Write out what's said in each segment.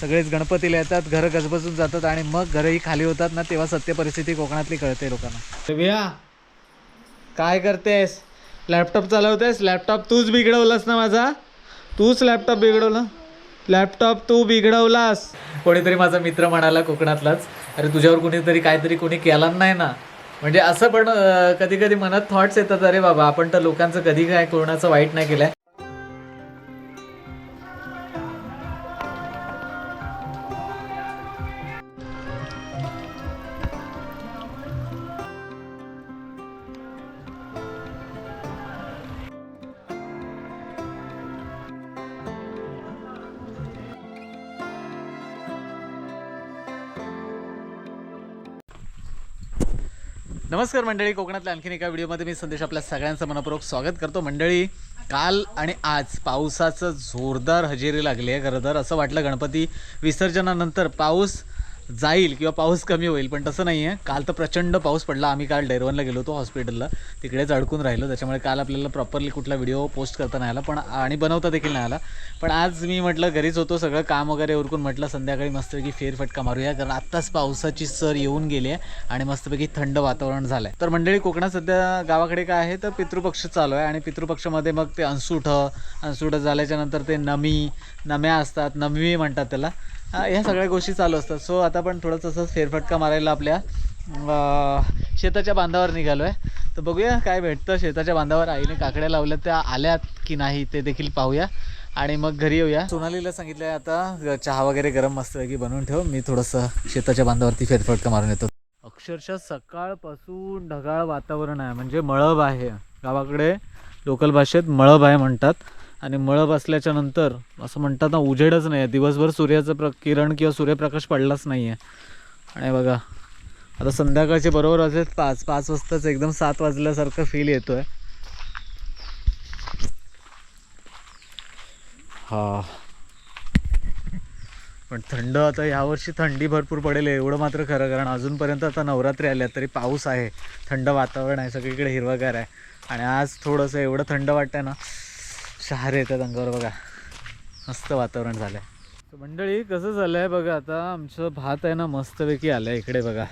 सगळेच गणपतीला येतात घरं गजबजून जातात आणि मग घरही खाली होतात ना तेव्हा सत्य परिस्थिती कोकणातली कळते लोकांना. विया काय करतेस? लॅपटॉप चालवतेस? लॅपटॉप तूच बिघडवलास ना माझा? तूच लॅपटॉप बिघडवला? लॅपटॉप तू बिघडवलास. कोणीतरी माझा मित्र म्हणाला कोकणातलाच अरे तुझ्यावर कुणीतरी काहीतरी कोणी केला नाही ना? म्हणजे असं पण कधी कधी मनात थॉट्स येतात अरे बाबा आपण तर लोकांचं कधी काय कोणाचं वाईट नाही केलं नमस्कार मंडळी कोकणातल्या आणखीन एका व्हिडिओमध्ये मी संदेश आपल्या सगळ्यांचं मनपूर्वक स्वागत करतो. मंडळी काल आणि आज पावसाचं जोरदार हजेरी लागली आहे खरं तर. असं वाटलं गणपती विसर्जनानंतर पाऊस जाईल किंवा पाऊस कमी होईल पण तसं नाही आहे काल तर प्रचंड पाऊस पडला. आम्ही काल डेरवनला गेलो होतो हॉस्पिटलला. तिकडेच अडकून राहिलो. त्याच्यामुळे काल आपल्याला प्रॉपरली कुठला व्हिडिओ पोस्ट करता नाही आला पण आणि बनवता देखील नाही आला. पण आज मी म्हटलं घरीच होतो. सगळं काम वगैरे उरकून म्हटलं संध्याकाळी मस्तपैकी फेरफटका मारूया कारण आत्ताच पावसाची सर येऊन गेली आहे आणि मस्तपैकी थंड वातावरण झालं आहे तर मंडळी कोकणात सध्या गावाकडे काय आहे? तर पितृपक्ष चालू आहे आणि पितृपक्षामध्ये मग ते अंसूठ अंसूठ झाल्याच्यानंतर ते नमी नम्या असतात. नमवी म्हणतात त्याला. ह्या सगळ्या गोष्टी चालू असतात. सो आता पण थोडंसं असं फेरफटका मारायला आपल्या शेताच्या बांधावर निघालो आहे तर बघूया काय भेटतं. शेताच्या बांधावर आईने काकड्या लावल्या त्या आल्यात की नाही ते देखील पाहूया. आणि मग घरी येऊया. सोनालीला सांगितलं आहे आता चहा वगैरे गरम मस्तपैकी बनवून ठेव. मी थोडंसं शेताच्या बांधावरती फेरफटका मारून येतो. अक्षरशः सकाळपासून ढगाळ वातावरण आहे. म्हणजे मळब आहे. गावाकडे लोकल भाषेत मळब आहे म्हणतात. आणि मळब असल्याच्या नंतर असं म्हणतात ना उजेडच नाही आहे दिवसभर सूर्याचं प्र किरण किंवा सूर्यप्रकाश पडलाच नाही आहे आणि बघा आता संध्याकाळचे बरोबर वाजलेत पाच पाच वाजताच एकदम सात वाजल्यासारखं फील येतो आहे हा. पण थंड आता यावर्षी थंडी भरपूर पडेल एवढं मात्र खरं कारण अजूनपर्यंत आता नवरात्री आल्या तरी पाऊस आहे. थंड वातावरण आहे सगळीकडे हिरवगार आहे. आणि आज थोडंसं एवढं थंड वाटतंय ना शहारे येतात अंगावर बघा. मस्त वातावरण झालं आहे मंडळी कसं झालं आहे बघा आता? आमचं भात आहे ना मस्तपैकी आलं आहे इकडे बघा.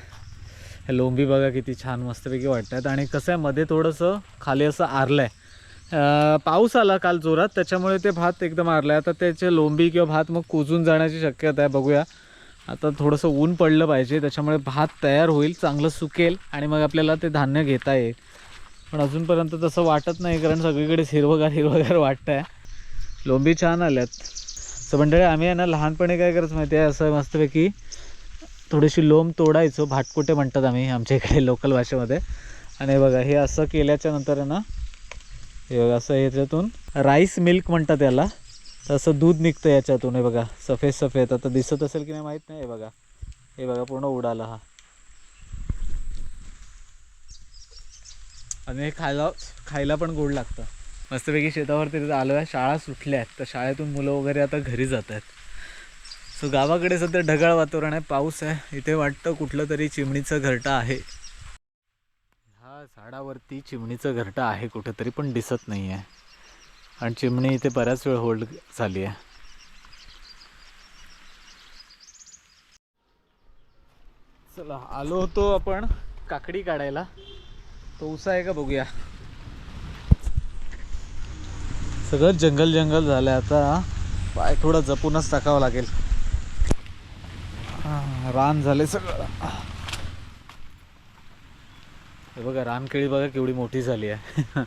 हे लोंबी बघा किती छान मस्तपैकी वाटतात. आणि कसं आहे मध्ये थोडंसं खाली असं आरलं आहे पाऊस आला काल जोरात त्याच्यामुळे ते भात एकदम आरलं आहे आता त्याचे लोंबी किंवा भात मग कुजून जाण्याची शक्यता आहे बघूया. आता थोडंसं ऊन पडलं पाहिजे त्याच्यामुळे भात तयार होईल चांगलं सुकेल आणि मग आपल्याला ते धान्य घेता येईल. पण अजूनपर्यंत तसं वाटत नाही कारण सगळीकडेच हिरवगार हिरवगार वाटतं आहे लोंबी छान आल्यात. सो मंडळी आम्ही आहे ना लहानपणी काय करायचं माहिती आहे असं मस्तपैकी थोडीशी लोंब तोडायचो भाटकुटे म्हणतात आम्ही आमच्या इकडे लोकल भाषेमध्ये. आणि बघा हे असं केल्याच्यानंतर आहे ना हे बघा असं याच्यातून राईस मिल्क म्हणतात याला. तर असं दूध निघतं याच्यातून हे बघा सफेद सफेद. आता दिसत असेल की नाही माहीत नाही हे बघा. हे बघा पूर्ण उडाला हा. आणि हे खायला खायला पण गोड लागतं. मस्तपैकी शेतावर तरी आलो आहे शाळा सुटल्या आहेत. तर शाळेतून मुलं वगैरे आता घरी जात आहेत. सो गावाकडे सध्या ढगाळ वातावरण आहे पाऊस आहे. इथे वाटतं कुठलं तरी चिमणीचं घरटं आहे. ह्या झाडावरती चिमणीचं घरटं आहे कुठेतरी पण दिसत नाही आहे. आणि चिमणी इथे बऱ्याच वेळ होल्ड झाली आहे. चला आलो होतो आपण काकडी काढायला. तो उसा आहे का बघूया. सगळं जंगल जंगल झालं आता. पाय थोडं जपूनच टाकावं लागेल. रान झाले सगळं. हे बघा रानकेळी बघा केवढी मोठी झाली आहे.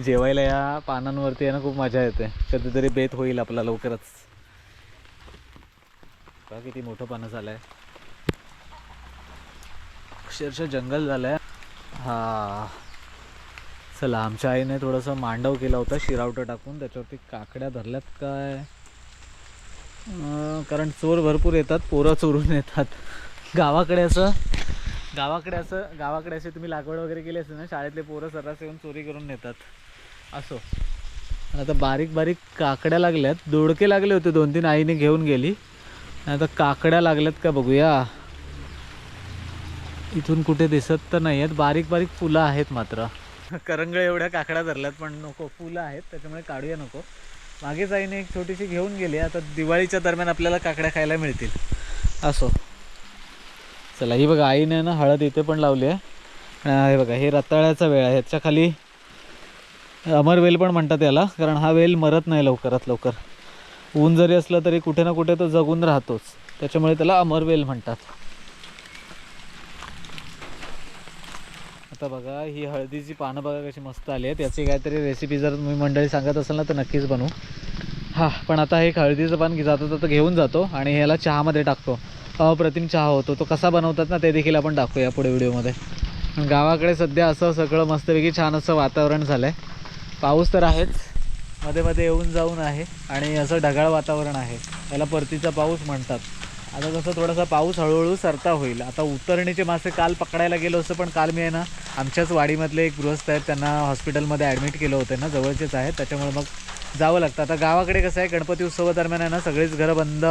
जेवायला या पानांवरती आहे ना खूप मजा येते. कधीतरी बेत होईल आपला लवकरच. बघा किती मोठं पानं झालं आहे अक्षरशः जंगल झालं आहे हां. चला आमच्या आईने थोडंसं मांडव केला होता शिरावटं टाकून. त्याच्यावरती काकड्या धरल्यात काय? कारण चोर भरपूर येतात पोरं चोरून येतात. गावाकडे असं गावाकडे असं गावाकडे असे तुम्ही लागवड वगैरे केली असेल ना शाळेतले पोरं सर्रास येऊन चोरी करून नेतात. असो. आता बारीक बारीक काकड्या लागल्यात. दोडके लागले होते दोन तीन आईने घेऊन गेली. आता काकड्या लागल्यात का बघूया. इथून कुठे दिसत तर नाही आहेत बारीक बारीक फुलं आहेत मात्र. करंगळे एवढ्या काकड्या धरल्यात पण नको फुलं आहेत त्याच्यामुळे काढूया नको. मागेच आईने एक छोटीशी घेऊन गेली. आता दिवाळीच्या दरम्यान आपल्याला काकड्या खायला मिळतील. असो. चला ही बघा आईने ना हळद इथे पण लावली आहे. हे बघा हे रताळ्याचा वेळ आहे. ह्याच्या खाली अमरवेल पण म्हणतात याला कारण हा वेल मरत नाही लवकरात लवकर. ऊन जरी असलं तरी कुठे ना कुठे तो जगून राहतोच. त्याच्यामुळे त्याला अमरवेल म्हणतात. आता बघा ही हळदीची पानं बघा कशी मस्त आली आहेत. याची काहीतरी रेसिपी जर तुम्ही मंडळी सांगत असेल ना तर नक्कीच बनवू. हां पण आता एक हळदीचं पान जातो तर घेऊन जातो आणि ह्याला चहामध्ये टाकतो. अप्रतिम चहा होतो. तो कसा बनवतात ना ते देखील आपण टाकूया पुढे व्हिडिओमध्ये. गावाकडे सध्या असं सगळं मस्तपैकी छान असं वातावरण झालं आहे पाऊस तर आहेच. मध्ये मध्ये येऊन जाऊन आहे. आणि असं ढगाळ वातावरण आहे. याला परतीचा पाऊस म्हणतात. आता कसं थोडासा पाऊस हळूहळू सरता होईल. आता उतरणीचे मासे काल पकडायला गेलो असतं पण काल मी आहे ना आमच्याच वाडीमधले एक गृहस्थ आहेत त्यांना हॉस्पिटलमध्ये ॲडमिट केलं होतं ना जवळचेच आहेत. त्याच्यामुळे मग जावं लागतं. आता गावाकडे कसं आहे गणपती उत्सवादरम्यान आहे ना सगळीच घरं बंद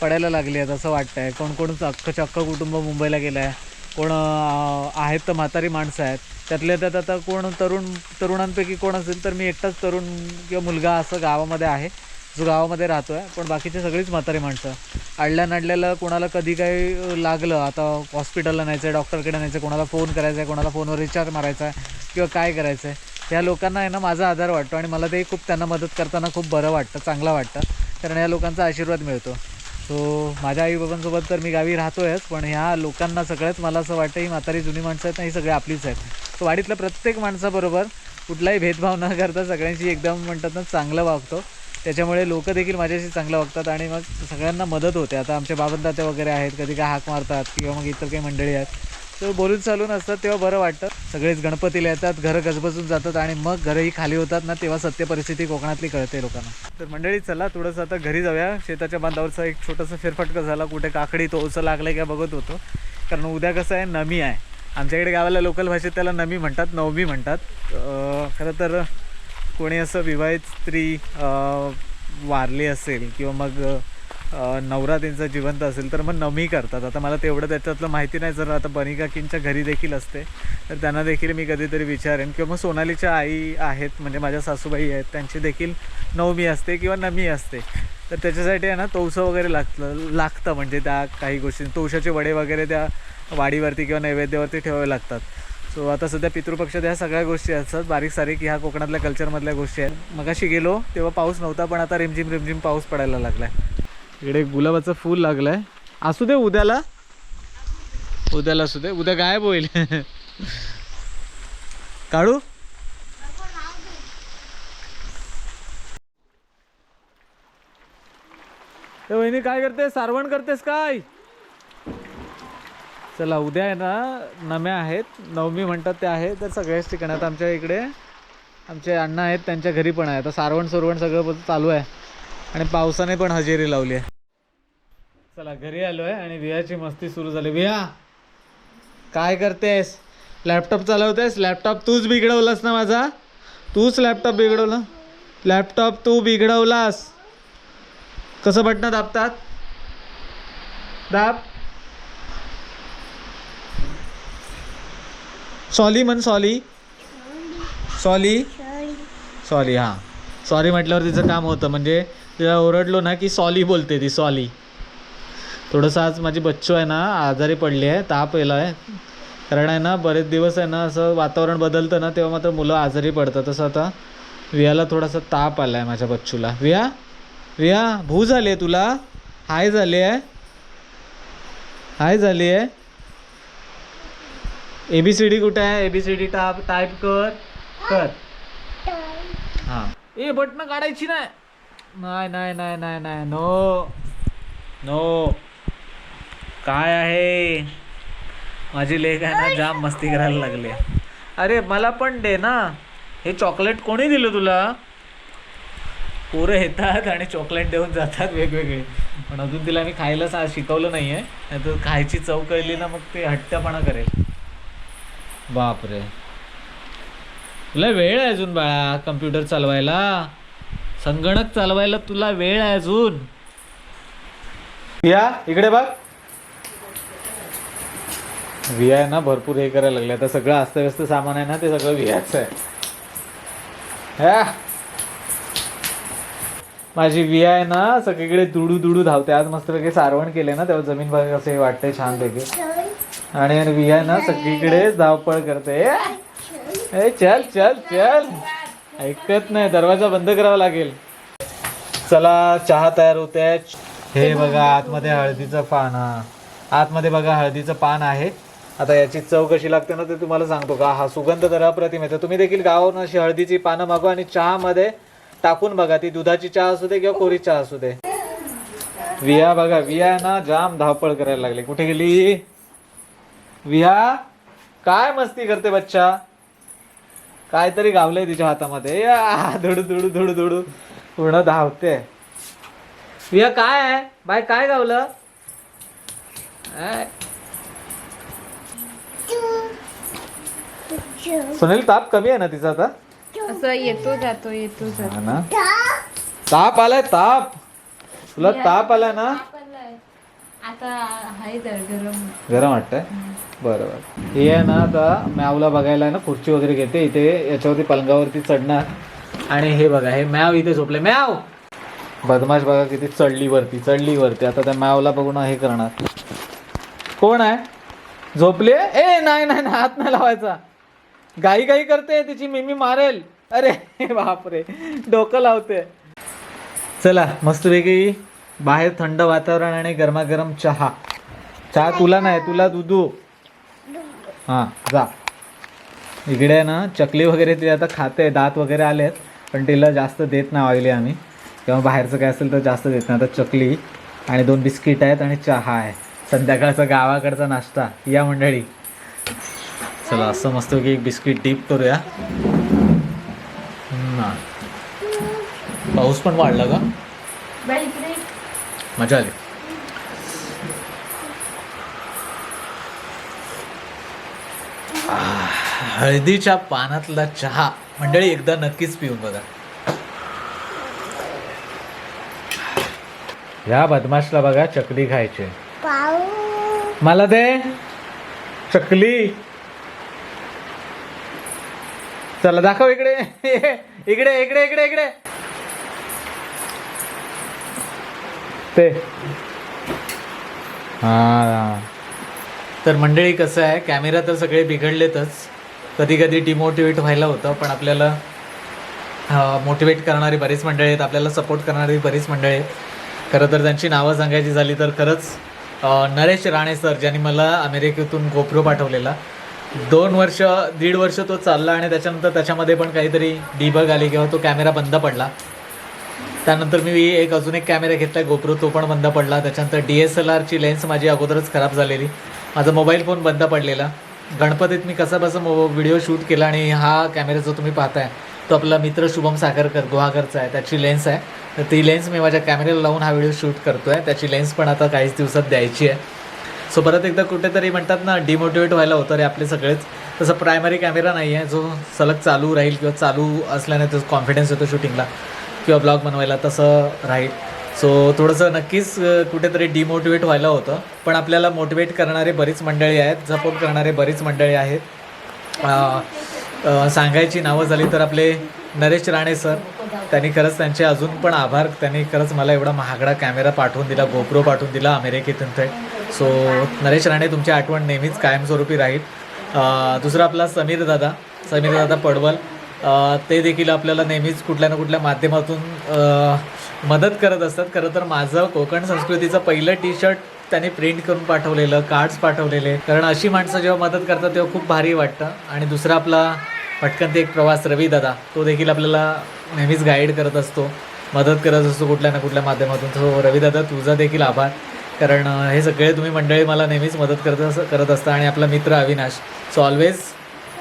पडायला लागली आहेत असं वाटतं आहे कोण कोण अख्खं चक्क कुटुंब मुंबईला गेलं आहे. कोण आहेत तर म्हातारी माणसं आहेत. त्यातल्या त्यात आता कोण तरुण तरुणांपैकी कोण असेल तर मी एकटाच तरुण किंवा मुलगा असं गावामध्ये आहे. जो गावामध्ये राहतो आहे पण बाकीचे सगळीच म्हातारी माणसं. अडल्या नडल्याला कोणाला कधी काही लागलं आता हॉस्पिटलला न्यायचं आहे डॉक्टरकडे न्यायचं आहे कोणाला फोन करायचा आहे कोणाला फोनवर रिचार्ज मारायचा आहे किंवा काय करायचं आहे त्या लोकांना आहे ना माझा आधार वाटतो आणि मला ते खूप त्यांना मदत करताना खूप बरं वाटतं चांगलं वाटतं. कारण या लोकांचा आशीर्वाद मिळतो. सो माझ्या आईबाबांसोबत तर मी गावी राहतो आहेच पण ह्या लोकांना सगळ्याच मला असं वाटतं ही म्हातारी जुनी माणसं आहेत ना ही सगळी आपलीच आहेत. सो वाडीतल्या प्रत्येक माणसाबरोबर कुठलाही भेदभाव न करता सगळ्यांशी एकदम म्हणतात ना चांगलं वागतो. त्याच्यामुळे लोक देखील माझ्याशी चांगलं वागतात आणि मग सगळ्यांना मदत होते. आता आमचे बाबंदाते वगैरे आहेत कधी काय हाक मारतात किंवा मग इतर काही मंडळी आहेत. तर बोलून चालून असतात तेव्हा बरं वाटतं. सगळेच गणपतीला येतात घरं गजबजून जातात आणि मग घरंही खाली होतात ना तेव्हा सत्य परिस्थिती कोकणातली कळते लोकांना. तर मंडळी चला थोडंसं आता घरी जाऊया. शेताच्या बांधावरचा एक छोटंसं फेरफटका झाला. कुठे काकडी तो ओसं लागलं का बघत होतो. कारण उद्या कसं आहे नमी आहे. आमच्याकडे गावाला लोकल भाषेत त्याला नमी म्हणतात नवमी म्हणतात. खरं तर कोणी असं विवाहित स्त्री वारली असेल किंवा मग नवरा त्यांचा जिवंत असेल तर मग नमी करतात. आता मला तेवढं त्याच्यातलं माहिती नाही जर आता बनी काकींच्या घरी देखील असते तर त्यांना देखील मी कधीतरी विचारेन. किंवा मग सोनालीच्या आई आहेत म्हणजे माझ्या सासूबाई आहेत त्यांची देखील नवमी असते किंवा नमी असते. तर त्याच्यासाठी आहे ना तवसं वगैरे लागतं लागतं. म्हणजे त्या काही गोष्टी तवशाचे वडे वगैरे त्या वाडीवरती किंवा नैवेद्यावरती ठेवावे लागतात. सो आता सध्या पितृपक्षात ह्या सगळ्या गोष्टी असतात. बारीक सारीक ह्या कोकणातल्या कल्चरमधल्या गोष्टी आहेत. मगाशी गेलो तेव्हा पाऊस नव्हता पण आता रिमझिम रिमझिम पाऊस पडायला लागलाय. इकडे गुलाबाचं फूल लागलंय. असू दे उद्याला. उद्याला असू दे. उद्या गायब होईल. काढू? वहिनी काय करते सारवण करतेस काय? चला उद्या आहे ना नम्या आहेत. नवमी म्हणतात ते आहे तर सगळ्याच ठिकाणी आता आमच्या इकडे आमचे अण्णा आहेत त्यांच्या घरी पण आहे. आता सारवण सुरवण सगळं चालू आहे. आणि पावसाने पण हजेरी लावली आहे. चला घरी आलो आहे आणि वियाची मस्ती सुरू झाली. विया काय करतेस? लॅपटॉप चालवतेस? लॅपटॉप तूच बिघडवलास ना माझा? तूच लॅपटॉप बिघडवला? लॅपटॉप तू बिघडवलास. कसं बटणं दाबतात? दाब. सॉली म्हण सॉली. सॉली. सॉरी हां. सॉरी म्हटल्यावर तिचं काम होतं. म्हणजे तिला ओरडलो ना की सॉली बोलते ती सॉली. थोडंसं आज माझी बच्चू आहे ना आजारी पडली आहे ताप येला आहे. कारण आहे ना बरेच दिवस आहे ना असं वातावरण बदलतं ना तेव्हा मात्र मुलं आजारी पडतात. तसं आता वियाला थोडासा ताप आला आहे माझ्या बच्चूला. विया? विया भू झाली आहे तुला? हाय झाली आहे. हाय झाली आहे. एबीसीडी कुठे आहे? एबीसीडी टाप टाईप कर. कर. हा. ए बटन काढायची नाही. नाही नाही नाही नाही नाही. नो नो काय आहे? माझी लेख आहे ना जाम मस्ती करायला लागली. अरे मला पण दे ना. हे चॉकलेट कोणी दिलं तुला? पोरं येतात आणि चॉकलेट देऊन जातात वेगवेगळे. पण अजून तिला मी खायला सा शिकवलं नाही आहे नाही तर खायची चव कळली ना मग ते हट्टपणा करेल. बापरे. तुला वेळ आहे अजून बाळा कम्प्युटर चालवायला. संगणक चालवायला तुला वेळ आहे अजून. या इकडे बघ. व्ही आहे ना भरपूर हे करायला लागले. आता सगळं अस्तव्यस्त सामान आहे ना ते सगळं व्हियाचं आहे. ह्या माझी विया आहे ना सगळीकडे दुडू दुडू धावते. आज मस्तपैकी सारवण केले ना तेव्हा जमीन बघा असे वाटते छानपैकी. आणि विया आहे ना सगळीकडे धावपळ करते. ए चल चल चल. ऐकत नाही दरवाजा बंद करावा लागेल. चला चहा तयार होते. हे बघा आतमध्ये हळदीचं पान आतमध्ये बघा हळदीचं पान आहे. आता याची चव कशी लागते ना ते तुम्हाला सांगतो का? हा सुगंध तर अप्रतिम येतो. तुम्ही देखील गावावरून अशी हळदीची पानं मागवा आणि चहामध्ये टाकून बघा. ती दुधाची चहा असू दे किंवा कोरी चहा असू दे. विया बघा विया ना जाम धावपळ करायला लागली. कुठे गेली? विहा काय मस्ती करते बच्चा? काहीतरी गावलंय तिच्या हातामध्ये. या, धुडू धुडू धुडू धुडू. पूर्ण धावते. विया काय आहे? बाय काय गावलं. सुनील ताप कमी आहे ना तिचा आता? असं येतो जातो येतो जातो. हा ना. ताप आलाय ताप. तुला ताप आलाय ना? आता तर गरम गरम वाटतंय? बरं बरं हे आहे ना आता मॅवला बघायला आहे ना खुर्ची वगैरे घेते इथे याच्यावरती पलंगावरती चढणार. आणि हे बघा हे मॅव इथे झोपले. मॅव बदमाश बघा किती चढली वरती चढली वरती. आता त्या मॅवला बघून हे करणार. कोण आहे? झोपले? ए नाही नाही नाही, हात नाही लावायचा. गाई गाई करते तिची मिमी मारेल. अरे बापरे. डोकं लावते. चला मस्तपैकी बाहेर थंड वातावरण आणि गरमागरम चहा. चहा तुला नाही तुला दुधू. हां जा. इकडे आहे ना चकली वगैरे ती आता खाते दात वगैरे आलेत पण तिला जास्त देत नाही ऑइली आम्ही. किंवा बाहेरचं काय असेल तर जास्त देत नाही. आता चकली आणि दोन बिस्किट आहेत आणि चहा आहे. संध्याकाळचा गावाकडचा नाश्ता. या मंडळी. चला असं मस्त की एक बिस्किट डीप करूया. पाऊस पण वाढला का? मजा आली. हळदीच्या पानातला चहा. मंडळी एकदा नक्कीच पिऊन बघा. या बदमाशला बघा चकली खायचे. मला दे. चकली. चला दाखव इकडे. इकडे इकडे इकडे इकडे. ते. हा. तर मंडळी कसं आहे? कॅमेरा तर सगळे बिघडलेतच. कधी कधी डिमोटिवेट व्हायला होतं पण आपल्याला मोटिवेट करणारी बरीच मंडळी आहेत आपल्याला सपोर्ट करणारी बरीच मंडळी आहेत. खरं तर त्यांची नावं सांगायची झाली तर खरंच नरेश राणे सर ज्यांनी मला अमेरिकेतून गोप्रो पाठवलेला. दोन वर्ष दीड वर्ष तो चालला आणि त्याच्यानंतर त्याच्यामध्ये पण काहीतरी डिबग आली किंवा तो कॅमेरा बंद पडला. त्यानंतर मी एक अजून एक कॅमेरा घेतला गोप्रो तो पण बंद पडला. त्याच्यानंतर डी एस एल आरची लेन्स माझी अगोदरच खराब झालेली. माझा मोबाईल फोन बंद पडलेला. गणपतीत मी कसा बसा मो व्हिडिओ शूट केला आणि हा कॅमेरा जो तुम्ही पाहताय तो आपला मित्र शुभम साखरकर गुहागरचा आहे त्याची लेन्स आहे. तर ती लेन्स मी माझ्या कॅमेऱ्याला लावून हा व्हिडिओ शूट करतो आहे त्याची लेन्स पण आता काहीच दिवसात द्यायची आहे. सो परत एकदा कुठेतरी म्हणतात ना डिमोटिवेट व्हायला होतं रे आपले सगळेच. तसं प्रायमरी कॅमेरा नाही आहे जो सलग चालू राहील किंवा चालू असल्याने तो कॉन्फिडन्स येतो शूटिंगला किंवा ब्लॉग बनवायला तसं राहील. सो थोडंसं नक्कीच कुठेतरी डिमोटिवेट व्हायला होतं. पण आपल्याला मोटिवेट करणारे बरीच मंडळी आहेत सपोर्ट करणारे बरीच मंडळी आहेत. सांगायची नावं झाली तर आपले नरेश राणे सर. त्यांनी खरंच त्यांचे अजून पण आभार. त्यांनी खरंच मला एवढा महागडा कॅमेरा पाठवून दिला गोप्रो पाठवून दिला अमेरिकेतून ते सो नरेश राणे तुमची आठवण नेहमीच कायमस्वरूपी राहील. दुसरा आपला समीर दादा समीर दादा पडवल. ते देखील आपल्याला नेहमीच कुठल्या ना कुठल्या माध्यमातून मदत करत असतात. खरं तर माझं कोकण संस्कृतीचं पहिलं टी शर्ट त्यांनी प्रिंट करून पाठवलेलं कार्ड्स पाठवलेले. कारण अशी माणसं जेव्हा मदत करतात तेव्हा खूप भारी वाटतं. आणि दुसरा आपला पटकन ते एक प्रवास रवी दादा तो देखील आपल्याला नेहमीच गाईड करत असतो. मदत करत असतो कुठल्या ना कुठल्या माध्यमातून. हो, सो रवीदादा तुझा देखील आभार. कारण हे सगळे तुम्ही मंडळी मला नेहमीच मदत करत अस करत असता. आणि आपला मित्र अविनाश सो ऑलवेज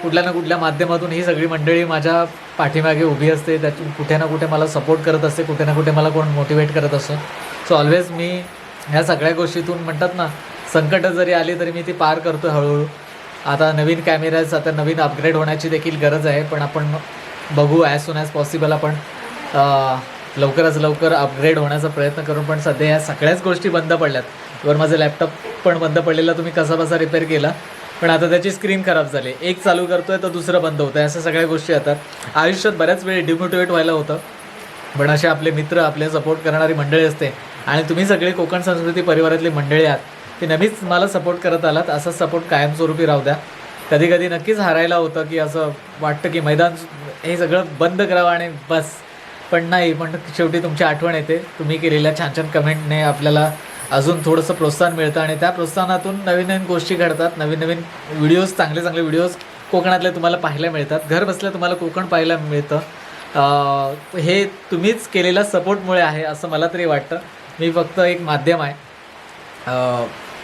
कुठल्या ना कुठल्या माध्यमातून ही सगळी मंडळी माझ्या पाठीमागे उभी असते. त्यातून कुठे ना कुठे मला सपोर्ट करत असते. कुठे ना कुठे मला कोण मोटिवेट करत असतो. सो ऑलवेज मी ह्या सगळ्या गोष्टीतून म्हणतात ना संकटं जरी आली तरी मी ती पार करतो हळूहळू. आता नवीन कॅमेराज आता नवीन अपग्रेड होण्याची देखील गरज आहे. पण आपण बघू ॲज सून ॲज पॉसिबल आपण लवकरच लवकर अपग्रेड होण्याचा प्रयत्न करून. पण सध्या या सगळ्याच गोष्टी बंद पडल्यात. वर माझं लॅपटॉप पण बंद पडलेला तुम्ही कसा बसा रिपेअर केला. पण आता त्याची स्क्रीन खराब झाली. एक चालू करतोय तर दुसरं बंद होतं अशा सगळ्या गोष्टी येतात. आयुष्यात बऱ्याच वेळी डिमोटिवेट व्हायला होतं. पण असे आपले मित्र आपले सपोर्ट करणारी मंडळी असते. आणि तुम्ही सगळे कोकण संस्कृती परिवारातली मंडळी आहात. ते नेहमीच मला सपोर्ट करत आलात असा सपोर्ट कायमस्वरूपी राहू द्या. कधी कधी नक्कीच हारायला होतं की असं वाटतं की मैदान हे सगळं बंद करावं आणि बस. पण नाही पण शेवटी तुमची आठवण येते. तुम्ही केलेल्या छान छान कमेंटने आपल्याला अजून थोडंसं प्रोत्साहन मिळतं आणि त्या प्रोत्साहनातून नवीन नवीन गोष्टी घडतात नवीन नवीन व्हिडिओज चांगले चांगले व्हिडिओज कोकणातले तुम्हाला पाहायला मिळतात. घर बसल्या तुम्हाला कोकण पाहायला मिळतं. हे तुम्हीच केलेल्या सपोर्टमुळे आहे असं मला तरी वाटतं. मी फक्त एक माध्यम आहे.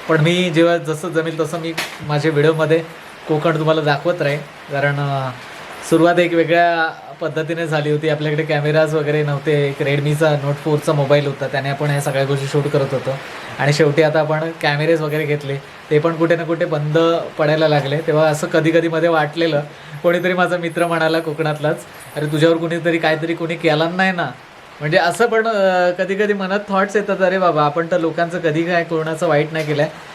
पण मी जेव्हा जसं जमेल तसं मी माझ्या व्हिडिओमध्ये कोकण तुम्हाला दाखवत राहील कारण सुरुवात एक वेगळ्या पद्धतीने झाली होती. आपल्याकडे कॅमेराज वगैरे नव्हते. एक रेडमीचा नोट फोरचा मोबाईल होता. त्याने आपण ह्या सगळ्या गोष्टी शूट करत होतो. आणि शेवटी आता आपण कॅमेरेज वगैरे घेतले. ते पण कुठे ना कुठे बंद पडायला लागले. तेव्हा असं कधी कधी मध्ये वाटलेलं. कोणीतरी माझा मित्र म्हणाला कोकणातलाच अरे तुझ्यावर कुणीतरी काहीतरी कोणी केला नाही ना? म्हणजे असं पण कधी कधी मनात थॉट्स येतात. अरे बाबा आपण तर लोकांचं कधी काय कोणाचं वाईट नाही केलं आहे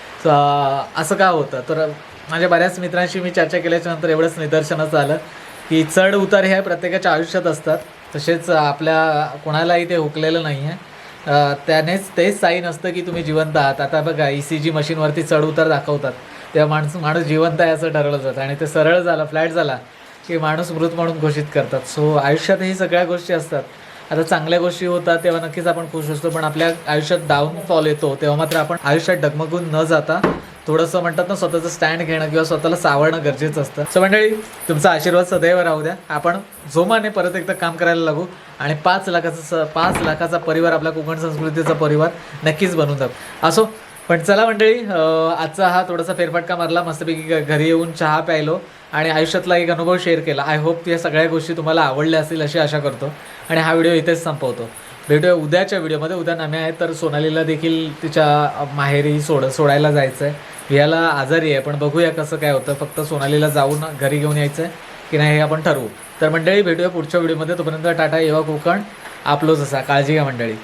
असं का होतं? तर माझ्या बऱ्याच मित्रांशी मी चर्चा केल्याच्यानंतर एवढंच निदर्शनाचं आलं. की चढ उतार ह्या प्रत्येकाच्या आयुष्यात असतात. तसेच आपल्या कोणालाही ते हुकलेलं नाही आहे त्यानेच तेच साईन असतं की तुम्ही जिवंत आहात. आता बघा ई सी जी मशीनवरती चढ उतार दाखवतात. तेव्हा माणूस माणूस जिवंत आहे असं ठरवलं जातं. आणि ते सरळ झालं फ्लॅट झाला की माणूस मृत म्हणून घोषित करतात. सो आयुष्यात ही सगळ्या गोष्टी असतात. आता चांगल्या गोष्टी होतात तेव्हा नक्कीच आपण खुश असतो पण आपल्या आयुष्यात डाऊनफॉल येतो तेव्हा मात्र आपण आयुष्यात डगमगून न जाता थोडंसं म्हणतात ना स्वतःचं स्टँड घेणं किंवा स्वतःला सावरणं गरजेचं असतं. सो मंडळी तुमचा आशीर्वाद सदैव राहू द्या. आपण जोमाने परत एकदा काम करायला लागू आणि पाच लाखाचा स पाच लाखाचा परिवार आपला कोकण संस्कृतीचा परिवार नक्कीच बनून जातो. असो पण चला मंडळी आजचा हा थोडासा फेरफटका मारला. मस्तपैकी घरी येऊन चहा प्यायलो. आणि आयुष्यातला एक अनुभव शेअर केला. आय होप या सगळ्या गोष्टी तुम्हाला आवडल्या असतील अशी आशा करतो. आणि हा व्हिडिओ इथेच संपवतो. भेटूया उद्याच्या व्हिडिओमध्ये उद्या नामे आहे तर सोनालीला देखील तिच्या माहेरी सोड सोडायला जायचं आहे याला आजारी आहे पण बघूया कसं काय होतं. फक्त सोनालीला जाऊन घरी घेऊन यायचं आहे की नाही हे आपण ठरवू. तर मंडळी भेटूया पुढच्या व्हिडिओमध्ये तोपर्यंत टाटा येवा कोकण. आपलोच असा. काळजी घ्या मंडळी.